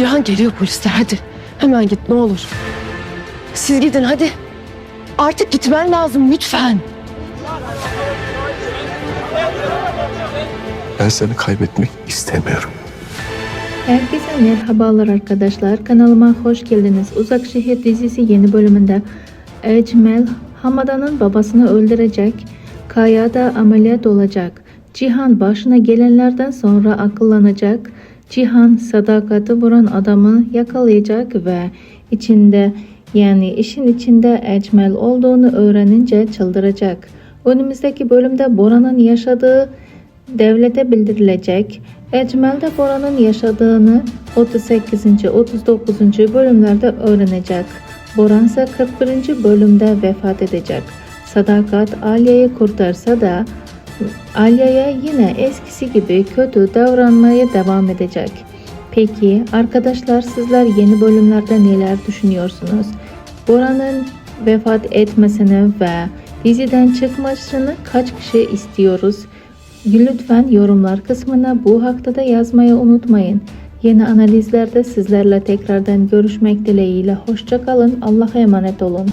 Cihan geliyor polisler hadi. Hemen git ne olur. Siz gidin hadi. Artık gitmen lazım lütfen. Ben seni kaybetmek istemiyorum. Herkese merhabalar arkadaşlar. Kanalıma hoş geldiniz. Uzak Şehir dizisi yeni bölümünde Ecmel Hamadan'ın babasını öldürecek. Kaya da ameliyat olacak. Cihan başına gelenlerden sonra akıllanacak. Cihan sadakati vuran adamı yakalayacak ve içinde yani işin içinde Ecmel olduğunu öğrenince çıldıracak. Önümüzdeki bölümde Bora'nın yaşadığı devlete bildirilecek. Ecmel de Bora'nın yaşadığını 38. 39. bölümlerde öğrenecek. Boran ise 41. bölümde vefat edecek. Sadakat Alya'yı kurtarsa da Alya'ya yine eskisi gibi kötü davranmaya devam edecek. Peki arkadaşlar sizler yeni bölümlerde neler düşünüyorsunuz? Bora'nın vefat etmesini ve diziden çıkmasını kaç kişi istiyoruz? Lütfen yorumlar kısmına bu hakta da yazmayı unutmayın. Yeni analizlerde sizlerle tekrardan görüşmek dileğiyle. Hoşçakalın. Allah'a emanet olun.